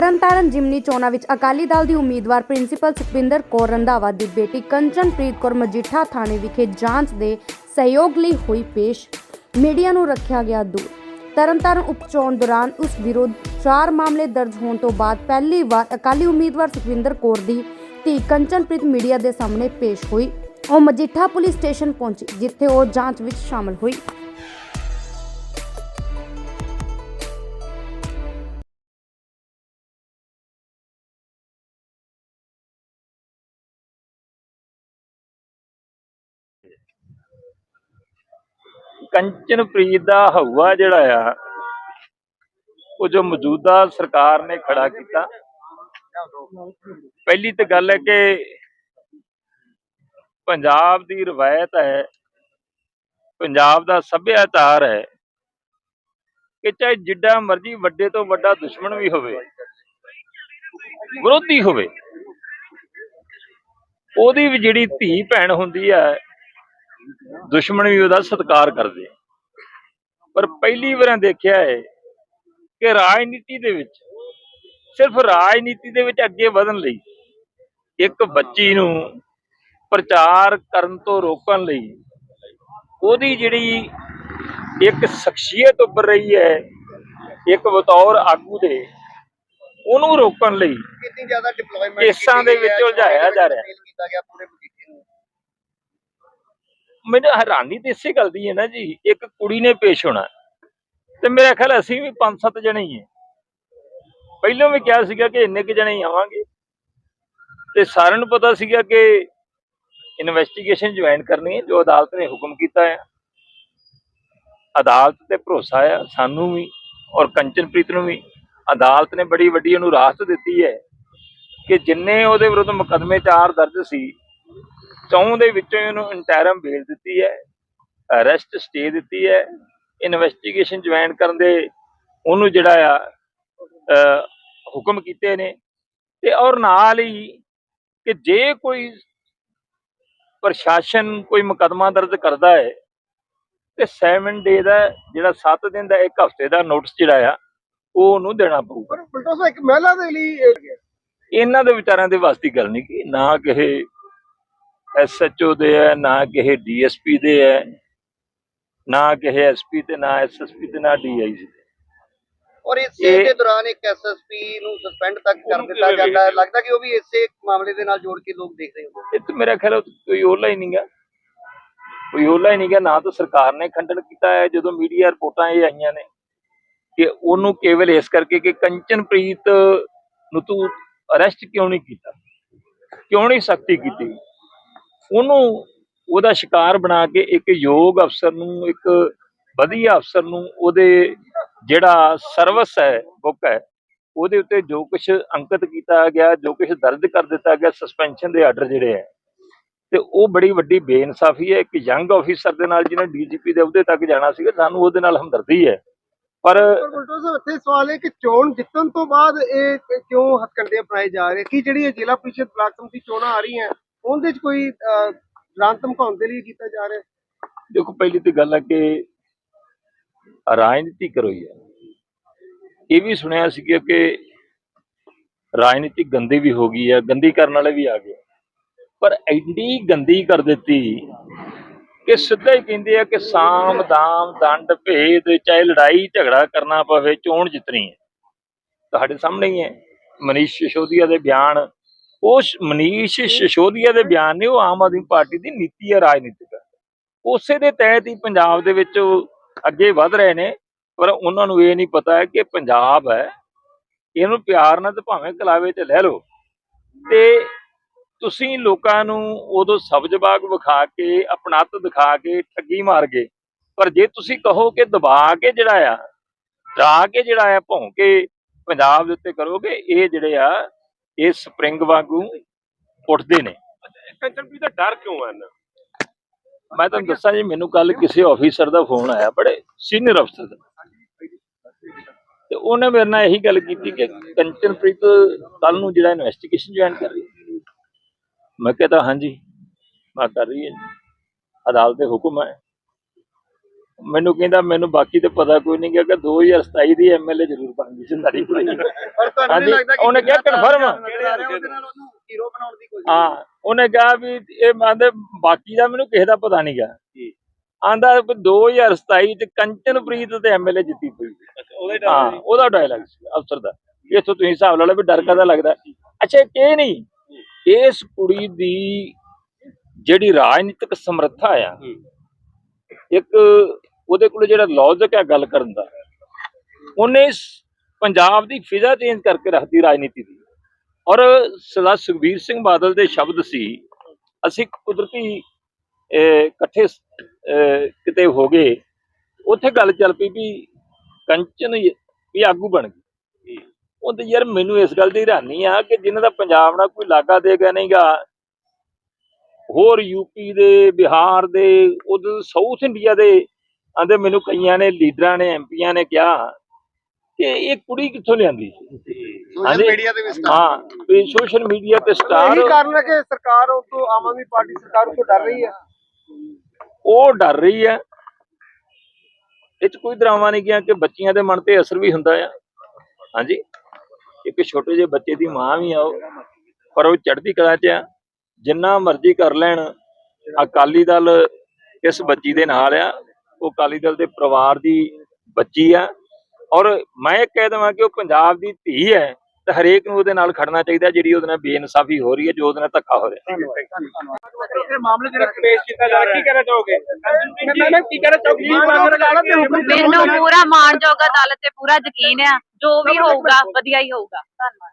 ਤਰਨਤਾਰਨ ਜਿਮਨੀ ਚੋਣਾਂ ਵਿੱਚ ਅਕਾਲੀ ਦਲ ਦੀ ਉਮੀਦਵਾਰ ਪ੍ਰਿੰਸੀਪਲ ਸੁਖਵਿੰਦਰ ਕੌਰ ਰੰਧਾਵਾ ਦੀ ਬੇਟੀ ਕੰਚਨਪ੍ਰੀਤ ਕੌਰ ਮਜੀਠਾ ਥਾਣੇ ਵਿਖੇ ਜਾਂਚ ਦੇ ਸਹਿਯੋਗ ਲਈ ਹੋਈ ਪੇਸ਼। ਮੀਡੀਆ ਨੂੰ ਰੱਖਿਆ ਗਿਆ ਦੂਰ। ਤਰਨਤਾਰਨ ਉਪਚੋਣ ਦੌਰਾਨ ਉਸ ਵਿਰੁੱਧ ਚਾਰ ਮਾਮਲੇ ਦਰਜ ਹੋਣ ਤੋਂ ਬਾਅਦ ਪਹਿਲੀ ਵਾਰ ਅਕਾਲੀ ਉਮੀਦਵਾਰ ਸੁਖਵਿੰਦਰ ਕੌਰ ਦੀ ਧੀ ਕੰਚਨਪ੍ਰੀਤ ਮੀਡੀਆ ਦੇ ਸਾਹਮਣੇ ਪੇਸ਼ ਹੋਈ। ਉਹ ਮਜੀਠਾ ਪੁਲਿਸ ਸਟੇਸ਼ਨ ਪਹੁੰਚੀ, ਜਿੱਥੇ ਉਹ ਜਾਂਚ ਵਿੱਚ ਸ਼ਾਮਲ ਹੋਈ। ਕੰਚਨਪ੍ਰੀਤ ਦਾ ਹਊਆ ਜਿਹੜਾ ਆ, ਉਹ ਜੋ ਮੌਜੂਦਾ ਸਰਕਾਰ ਨੇ ਖੜਾ ਕੀਤਾ। ਪਹਿਲੀ ਤੇ ਗੱਲ ਹੈ ਕਿ ਪੰਜਾਬ ਦੀ ਰਵਾਇਤ ਹੈ, ਪੰਜਾਬ ਦਾ ਸੱਭਿਆਚਾਰ ਹੈ ਕਿ ਚਾਹੇ ਜਿੱਡਾ ਮਰਜ਼ੀ ਵੱਡੇ ਤੋਂ ਵੱਡਾ ਦੁਸ਼ਮਣ ਵੀ ਹੋਵੇ, ਵਿਰੋਧੀ ਹੋਵੇ, ਉਹਦੀ ਵੀ ਜਿਹੜੀ ਧੀ ਭੈਣ ਹੁੰਦੀ ਹੈ ਦੁਸ਼ਮਣ ਵੀ ਉਹਦਾ ਸਤਿਕਾਰ ਕਰਦੇ। ਪਰ ਪਹਿਲੀ ਵਾਰ ਦੇਖਿਆ ਹੈ ਕਿ ਰਾਜਨੀਤੀ ਦੇ ਵਿੱਚ ਸਿਰਫ ਰਾਜਨੀਤੀ ਦੇ ਵਿੱਚ ਅੱਗੇ ਵਧਣ ਲਈ ਇੱਕ ਬੱਚੀ ਨੂੰ ਪ੍ਰਚਾਰ ਕਰਨ ਤੋਂ ਰੋਕਣ ਲਈ ਉਹਦੀ ਜਿਹੜੀ ਇੱਕ ਸ਼ਖਸੀਅਤ ਉੱਭਰ ਰਹੀ ਹੈ ਇੱਕ ਬਤੌਰ ਆਗੂ ਦੇ ਉਹਨੂੰ ਰੋਕਣ ਲਈ ਕਿੰਨੀ ਜ਼ਿਆਦਾ ਡਿਪਲੋਇਮੈਂਟ ਕੇਸਾਂ ਦੇ ਵਿੱਚ ਉਲਝਾਇਆ ਜਾ ਰਿਹਾ। ਕੀਤਾ ਗਿਆ ਪੂਰੇ ਮਜੀਠੇ ਨੂੰ ਮੈਨੂੰ ਹੈਰਾਨੀ ਤੇ ਇਸੇ ਗੱਲ ਦੀ ਹੈ ਨਾ ਜੀ, ਇੱਕ ਕੁੜੀ ਨੇ ਪੇਸ਼ ਹੋਣਾ ਤੇ ਮੇਰਾ ਖਿਆਲ ਅਸੀਂ ਵੀ ਪੰਜ ਸੱਤ ਜਣੇ ਹੀ ਹਾਂ। ਪਹਿਲਾਂ ਵੀ ਕਿਹਾ ਸੀਗਾ ਕਿ ਇੰਨੇ ਕੁ ਜਣੇ ਹੀ ਆਵਾਂਗੇ। ਤੇ ਸਾਰਿਆਂ ਨੂੰ ਪਤਾ ਸੀਗਾ ਕਿ ਇਨਵੈਸਟੀਗੇਸ਼ਨ ਜੁਆਇਨ ਕਰਨੀ ਹੈ, ਜੋ ਅਦਾਲਤ ਨੇ ਹੁਕਮ ਕੀਤਾ ਹੈ। ਅਦਾਲਤ ਤੇ ਭਰੋਸਾ ਆ, ਸਾਨੂੰ ਵੀ ਔਰ ਕੰਚਨਪ੍ਰੀਤ ਨੂੰ ਵੀ। ਅਦਾਲਤ ਨੇ ਬੜੀ ਵੱਡੀ ਉਹਨੂੰ ਰਾਹਤ ਦਿੱਤੀ ਹੈ ਕਿ ਜਿੰਨੇ ਉਹਦੇ ਵਿਰੁੱਧ ਮੁਕੱਦਮੇ ਚਾਰ ਦਰਜ ਸੀ ਚੌਂ ਦੇ ਵਿੱਚੋਂ ਇਹਨੂੰ ਇੰਟਰਮ ਬੇਲ ਦਿੱਤੀ ਹੈ ਅਰੈਸਟ ਸਟੇ ਦਿੱਤੀ ਹੈ ਇਨਵੈਸਟੀਗੇਸ਼ਨ ਜੁਆਇਨ ਕਰਨ ਦੇ ਉਹਨੂੰ ਜਿਹੜਾ ਆ ਹੁਕਮ ਕੀਤੇ ਨੇ ਤੇ ਔਰ ਨਾਲ ਹੀ ਕਿ ਜੇ ਕੋਈ ਪ੍ਰਸ਼ਾਸਨ ਕੋਈ ਮੁਕੱਦਮਾ ਦਰਜ ਕਰਦਾ ਹੈ ਤੇ 7 ਡੇ ਦਾ ਜਿਹੜਾ 7 ਦਿਨ ਦਾ ਇੱਕ ਹਫ਼ਤੇ ਦਾ ਨੋਟਿਸ ਜਿਹੜਾ ਆ ਉਹ ਉਹਨੂੰ ਦੇਣਾ ਪਊਗਾ। ਪਰ ਬਲਟੋ ਸਾਹਿਬ ਇੱਕ ਮਹਿਲਾ ਦੇ ਲਈ ਇਹ- ਇਹਨਾਂ ਦੇ ਵਿਚਾਰਾਂ ਦੇ ਵਾਸਤੇ ਗੱਲ ਨਹੀਂ ਕਿ ਨਾ ਕਿਸੇ ਐਸਐਚਓ ਦੇ ਹੈ ਨਾ ਕਿਸੇ ਡੀਐਸਪੀ ਦੇ ਹੈ ਨਾ ਕਿਸੇ ਐਸਪੀ ਤੇ ਨਾ ਐਸਐਸਪੀ ਤੇ ਨਾ ਡੀਆਈਜੀ ਔਰ ਇਸੇ ਇਹ- ਦੇ ਦੌਰਾਨ ਇੱਕ ਐਸਐਸਪੀ ਨੂੰ ਸਸਪੈਂਡ ਤੱਕ ਕਰ ਉਹਨੂੰ ਦਿੱਤਾ ਕਿਵੇਂ ਜਾਂਦਾ ਹੈ। ਵੇਖਦੇ? ਲੱਗਦਾ ਕਿ ਉਹ ਵੀ ਇਸੇ ਮਾਮਲੇ ਦੇ ਨਾਲ ਜੋੜ ਕੇ ਲੋਕ ਦੇਖ ਰਹੇ ਹੁੰਦੇ ਇਹ ਤਾਂ ਮੇਰਾ ਖਿਆਲ ਉਹ ਕੋਈ ਓਲਾ ਹੀ ਨਹੀਂਗਾ ਕੋਈ ਓਲਾ ਹੀ ਨਹੀਂਗਾ ਨਾ ਤਾਂ ਸਰਕਾਰ ਨੇ ਖੰਡਨ ਕੀਤਾ ਹੈ ਜਦੋਂ ਮੀਡੀਆ ਰਿਪੋਰਟਾਂ ਇਹ ਆਈਆਂ ਨੇ ਕਿ ਉਹਨੂੰ ਕੇਵਲ ਇਸ ਕਰਕੇ ਕਿ ਕੰਚਨਪ੍ਰੀਤ ਨੂੰ ਤੂੰ ਅਰੈਸਟ ਕਿਉਂ ਨਹੀਂ ਕੀਤਾ? ਕਿਉਂ ਨਹੀਂ ਸਖਤੀ ਕੀਤੀ? ਉਹਨੂੰ ਉਹਦਾ ਸ਼ਿਕਾਰ ਬਣਾ ਕੇ ਇੱਕ ਯੋਗ ਅਫਸਰ ਨੂੰ, ਇੱਕ ਵਧੀਆ ਅਫਸਰ ਨੂੰ ਉਹਦੇ ਜਿਹੜਾ ਸਰਵਿਸ ਹੈ, ਬੁੱਕ ਹੈ, ਉਹਦੇ ਉੱਤੇ ਜੋ ਕੁਝ ਅੰਕਿਤ ਕੀਤਾ ਗਿਆ, ਜੋ ਕੁਝ ਦਰਜ ਕਰ ਦਿੱਤਾ ਗਿਆ ਸਸਪੈਂਸ਼ਨ ਦੇ ਆਰਡਰ ਜਿਹੜੇ ਹੈ, ਤੇ ਉਹ ਬੜੀ ਵੱਡੀ ਬੇਇਨਸਾਫੀ ਹੈ। ਇੱਕ ਯੰਗ ਆਫੀਸਰ ਦੇ ਨਾਲ ਜਿਹਨੇ ਡੀਜੀਪੀ ਦੇ ਅਹੁਦੇ ਤੱਕ ਜਾਣਾ ਸੀਗਾ, ਸਾਨੂੰ ਉਹਦੇ ਨਾਲ ਹਮਦਰਦੀ ਹੈ। ਪਰ ਇੱਥੇ ਸਵਾਲ ਹੈ ਕਿ ਚੋਣ ਜਿੱਤਣ ਤੋਂ ਬਾਅਦ ਇਹ ਕਿਉਂ ਹੱਥਕੰਡੇ ਅਪਣਾਏ ਜਾ ਰਹੇ? ਕਿ ਜਿਹੜੀ ਇਹ ਜ਼ਿਲ੍ਹਾ ਪ੍ਰੀਸ਼ਦ ਬਲਾਕ ਸੰਮਤੀ ਚੋਣਾਂ ਆ ਰਹੀਆਂ ਉਹਦੇ 'ਚ ਕੋਈ ਗ੍ਰਾਂਟ ਧਮਕਾਉਣ ਦੇ ਲਈ ਕੀਤਾ ਜਾ ਰਿਹਾ? ਦੇਖੋ, ਪਹਿਲੀ ਤੇ ਗੱਲ ਹੈ ਕਿ ਰਾਜਨੀਤੀ ਕਰੋਈ ਹੈ। ਇਹ ਵੀ ਸੁਣਿਆ ਸੀ ਕਿ ਰਾਜਨੀਤੀ ਗੰਦੀ ਵੀ ਹੋ ਗਈ ਹੈ, ਗੰਦੀ ਕਰਨ ਵਾਲੇ ਵੀ ਆ ਗਏ। ਪਰ ਐਡੀ ਗੰਦੀ ਕਰ ਦਿੱਤੀ ਕਿ ਸਿੱਧਾ ਹੀ ਕਹਿੰਦੇ ਆ ਕਿ ਸਾਮ, ਦਾਮ, ਦੰਡ, ਭੇਦ, ਚਾਹੇ ਲੜਾਈ, ਝਗੜਾ ਕਰਨਾ ਪਵੇ, ਚੋਣ ਜਿੱਤਣੀ ਹੈ। ਤੁਹਾਡੇ ਸਾਹਮਣੇ ਹੀ ਹੈ। ਮਨੀਸ਼ ਸਿਸੋਦੀਆ ਦੇ ਬਿਆਨ ਉਹ ਮਨੀਸ਼ ਸਿਸੋਦੀਆ ਦੇ ਬਿਆਨ ਨੇ ਉਹ ਆਮ ਆਦਮੀ ਪਾਰਟੀ ਦੀ ਨੀਤੀ ਹੈ ਰਾਜਨੀਤਿਕ ਉਸੇ ਦੇ ਤਹਿਤ ਹੀ ਪੰਜਾਬ ਦੇ ਵਿੱਚ ਉਹ ਅੱਗੇ ਵਧ ਰਹੇ ਨੇ ਪਰ ਉਹਨਾਂ ਨੂੰ ਇਹ ਨਹੀਂ ਪਤਾ ਹੈ ਕਿ ਪੰਜਾਬ ਹੈ ਇਹਨੂੰ ਪਿਆਰ ਨਾਲ ਤੇ ਭਾਵੇਂ ਕਲਾਵੇ ਤੇ ਲੈ ਲਓ। ਤੇ ਤੁਸੀਂ ਲੋਕਾਂ ਨੂੰ ਉਦੋਂ ਸਬਜ਼ ਬਾਗ ਵਿਖਾ ਕੇ ਆਪਣਤ ਦਿਖਾ ਕੇ ਠੱਗੀ ਮਾਰ ਗਏ ਪਰ ਜੇ ਤੁਸੀਂ ਕਹੋ ਕਿ ਦਬਾ ਕੇ ਜਿਹੜਾ ਆ ਡਰਾ ਕੇ ਜਿਹੜਾ ਆ ਭੌਂ ਕੇ ਪੰਜਾਬ ਦੇ ਉੱਤੇ ਕਰੋਗੇ ਇਹ ਜਿਹੜੇ ਆ ਇਹ ਸਪਰਿੰਗ ਵਾਂਗੂ ਉੱਠਦੇ ਨੇ। ਕੰਚਨਪ੍ਰੀਤ ਦਾ ਡਰ ਕਿਉਂ ਹੈ ਨਾ ਮੈਂ ਤੁਹਾਨੂੰ ਦੱਸਾਂ ਜੀ ਮੈਨੂੰ ਕੱਲ ਕਿਸੇ ਆਫੀਸਰ ਦਾ ਫੋਨ ਆਇਆ ਬੜੇ ਸੀਨੀਅਰ ਅਫਸਰ ਦਾ। ਤੇ ਉਹਨੇ ਮੇਰੇ ਨਾਲ ਇਹੀ ਗੱਲ ਕੀਤੀ ਕਿ ਕੰਚਨਪ੍ਰੀਤ ਕੱਲ ਨੂੰ ਜਿਹੜਾ ਇਨਵੈਸਟੀਗੇਸ਼ਨ ਜੁਆਇਨ ਕਰ ਰਹੀ ਮੈਂ ਕਹਿੰਦਾ ਹਾਂਜੀ ਮੈਂ ਕਰ ਰਹੀ ਹਾਂ। ਅਦਾਲਤ ਦੇ ਹੁਕਮ ਹੈ। ਮੈਨੂੰ ਕਹਿੰਦਾ ਮੈਨੂੰ ਬਾਕੀ ਤੇ ਪਤਾ ਕੋਈ ਨਹੀਂ ਕਿ 2027 ਦੀ ਐਮਐਲਏ ਜ਼ਰੂਰ ਬਣ ਗਈ ਕੁੜੀ ਪਰ ਤੁਹਾਨੂੰ ਹਾਂਜੀ, ਨਹੀਂ ਲੱਗਦਾ ਕਿ ਉਹਨੇ ਕਿਹਾ ਹੀਰੋ ਬਣਾਉਣ ਦੀ ਕੋਸ਼ਿਸ਼ ਹਾਂ ਉਹਨੇ ਕਿਹਾ ਵੀ ਇਹ ਮੰਨਦੇ ਬਾਕੀ ਦਾ ਮੈਨੂੰ ਕਿਸੇ ਦਾ ਪਤਾ ਨਹੀਂਗਾ ਆਂਦਾ 2027 ਚ ਕੰਚਨਪ੍ਰੀਤ ਤੇ ਐਮਐਲਏ ਜਿੱਤੀ ਪਈ। ਉਹਦੇ ਹਾਂ ਉਹਦਾ ਡਾਇਲੌਗ ਅਫਸਰ ਦਾ। ਇਥੋਂ ਤੁਸੀਂ ਹਿਸਾਬ ਲਾ ਲਓ ਵੀ ਡਰ ਕਾਹਦਾ ਲੱਗਦਾ। ਅੱਛਾ ਇਹ ਨਹੀਂ? ਇਸ ਕੁੜੀ ਦੀ ਜਿਹੜੀ ਰਾਜਨੀਤਿਕ ਸਮਰੱਥਾ ਆ ਇੱਕ ਉਹਦੇ ਕੋਲ ਜਿਹੜਾ ਲੌਜਿਕ ਹੈ ਗੱਲ ਕਰਨ ਦਾ, ਉਹਨੇ ਪੰਜਾਬ ਦੀ ਫਿਜ਼ਾ ਚੇਂਜ ਕਰਕੇ ਰੱਖਦੀ ਰਾਜਨੀਤੀ ਦੀ। ਔਰ ਸਰਦਾਰ ਸੁਖਬੀਰ ਸਿੰਘ ਬਾਦਲ ਦੇ ਸ਼ਬਦ ਸੀ, ਅਸੀਂ ਕੁਦਰਤੀ ਇਕੱਠੇ ਕਿਤੇ ਹੋ ਗਏ, ਉੱਥੇ ਗੱਲ ਚੱਲ ਪਈ ਵੀ ਕੰਚਨ ਵੀ ਆਗੂ ਬਣ ਗਈ ਉਹ ਤੇ ਯਾਰ ਮੈਨੂੰ ਇਸ ਗੱਲ ਦੀ ਹੈਰਾਨੀ ਆ ਕਿ ਜਿਨ੍ਹਾਂ ਦਾ ਪੰਜਾਬ ਨਾਲ ਕੋਈ ਲਾਗਾ ਦੇਗਾ ਨਹੀਂਗਾ, ਹੋਰ ਯੂਪੀ ਦੇ, ਬਿਹਾਰ ਦੇ, ਉਧਰ ਸਾਊਥ ਇੰਡੀਆ ਦੇ ਆਂਦੇ ਮੈਨੂੰ ਕਈਆਂ ਨੇ ਲੀਡਰਾਂ ਨੇ ਐਮਪੀਆਂ ਨੇ ਕਿਹਾ ਕਿ ਇਹ ਕੁੜੀ ਕਿੱਥੋਂ ਲਿਆਂਦੀ ਸੋਸ਼ਲ ਹਾਂਜੀ। ਮੀਡੀਆ ਦੇ ਵਿੱਚ ਹਾਂ ਵੀ ਸੋਸ਼ਲ ਮੀਡੀਆ ਤੇ ਸਟਾਰ ਇਹੀ ਕਾਰਨ ਹੈ ਕਿ ਸਰਕਾਰ ਉਹ ਤੋਂ ਆਮ ਆਦਮੀ ਪਾਰਟੀ ਸਰਕਾਰ ਤੋਂ ਡਰ ਰਹੀ ਹੈ। ਉਹ ਡਰ ਰਹੀ ਹੈ। ਇਹ 'ਚ ਕੋਈ ਡਰਾਮਾ ਨਹੀਂ ਗਿਆ ਕਿ ਬੱਚੀਆਂ ਦੇ ਮਨ ਤੇ ਅਸਰ ਵੀ ਹੁੰਦਾ ਆ। ਹਾਂਜੀ। ਇੱਕ ਛੋਟੇ ਜਿਹੇ ਬੱਚੇ ਦੀ ਮਾਂ ਵੀ ਆ ਉਹ। ਪਰ ਉਹ ਚੜ੍ਹਦੀ ਕਲਾ 'ਚ ਆ। ਜਿੰਨਾ ਮਰਜ਼ੀ ਕਰ ਲੈਣ ਅਕਾਲੀ ਦਲ ਇਸ ਬੱਚੀ ਦੇ ਨਾਲ ਆ। ਉਹ ਅਕਾਲੀ ਦਲ ਦੇ ਪਰਿਵਾਰ ਦੀ ਬੱਚੀ ਆ। ਔਰ ਮੈਂ ਇਹ ਕਹਿ ਦਵਾਂ ਕਿ ਉਹ ਪੰਜਾਬ ਦੀ ਧੀ ਹੈ ਤੇ ਹਰੇਕ ਨੂੰ ਉਹਦੇ ਨਾਲ ਖੜਨਾ ਚਾਹੀਦਾ ਜਿਹੜੀ ਉਹਦੇ ਨਾਲ ਬੇਇਨਸਾਫੀ ਹੋ ਰਹੀ ਹੈ ਜੋ ਉਹਦੇ ਨਾਲ ਧੱਕਾ ਹੋ ਰਿਹਾ। ਇਹ ਮਾਮਲੇ ਜਿਹੜਾ ਪੇਸ਼ ਕੀਤਾ ਜਾ ਰਿਹਾ ਕੀ ਕਹਿਣਾ ਚਾਹੋਗੇ? ਮੈਂ ਕੀ ਕਹਿਣਾ ਚਾਹੋਗੇ? ਮੈਨੂੰ ਪੂਰਾ ਮਾਣਯੋਗ ਅਦਾਲਤ ਤੇ ਪੂਰਾ ਯਕੀਨ ਆ ਜੋ ਵੀ ਹੋਊਗਾ ਵਧੀਆ ਹੀ ਹੋਊਗਾ। ਧੰਨਵਾਦ।